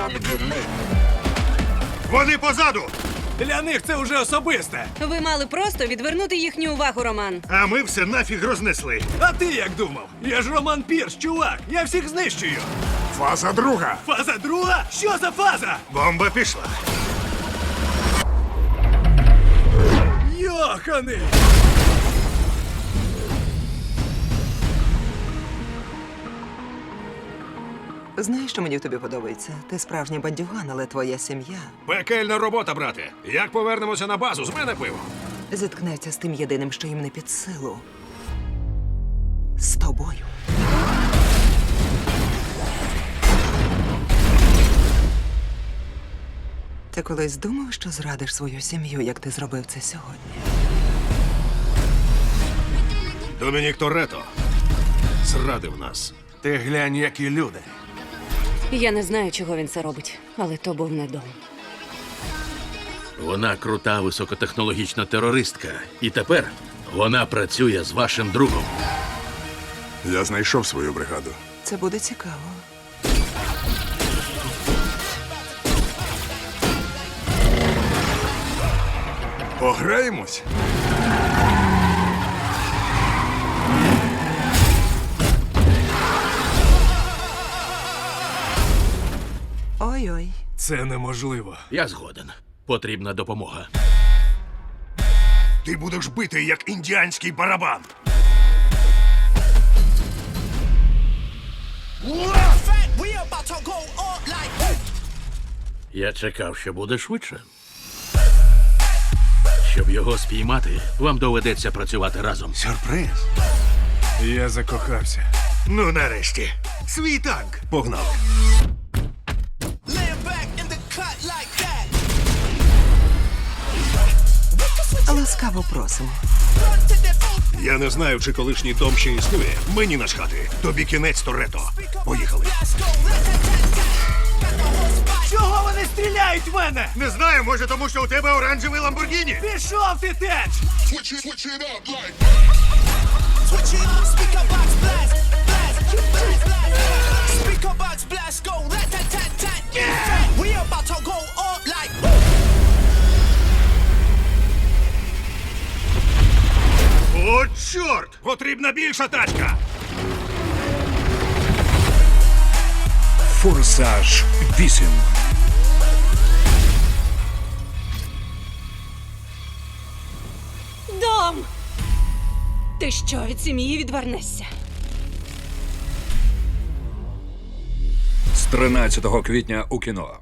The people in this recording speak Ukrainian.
time to get lit. Вони позаду! Для них це вже особисте. Ви мали просто відвернути їхню увагу, Роман. А ми все нафіг рознесли. А ти як думав? Я ж Роман Пірс, чувак. Я всіх знищую. Фаза друга. Фаза друга? Що за фаза? Бомба пішла. Йоханий! Знаєш, що мені в тобі подобається? Ти справжній бандюган, але твоя сім'я Пекельна робота, брате. Як повернемося на базу, з мене пиво. зіткнеться з тим єдиним, що їм не під силу. З тобою. Ти колись думав, що зрадиш свою сім'ю, як ти зробив це сьогодні? Домінік Торетто зрадив нас. Ти глянь, які люди. Я не знаю, чого він це робить, але то був не дом. Вона крута високотехнологічна терористка. І тепер вона працює з вашим другом. Я знайшов свою бригаду. Це буде цікаво. Пограємось? Ой-ой. Це неможливо. Я згоден. Потрібна допомога. Ти будеш бити, як індіанський барабан. Я чекав, що буде швидше. Щоб його спіймати, вам доведеться працювати разом. Сюрприз. Я закохався. Ну, нарешті. Свій танк. Погнали. Ласкаво просимо. Я не знаю, чи колишній дом ще існує. Мені начхати. Тобі кінець Торетто. Поїхали. Чого вони стріляють в мене? Не знаю, може, тому що у тебе оранжевий Ламборгіні. Пішов ти теч! Switch it. Switch it. Speaker box blast. Blast. Blast. Blast. Потрібна більша тачка. Форсаж 8. Дом! Ти що від сім'ї відвернешся? З 13 квітня у кіно.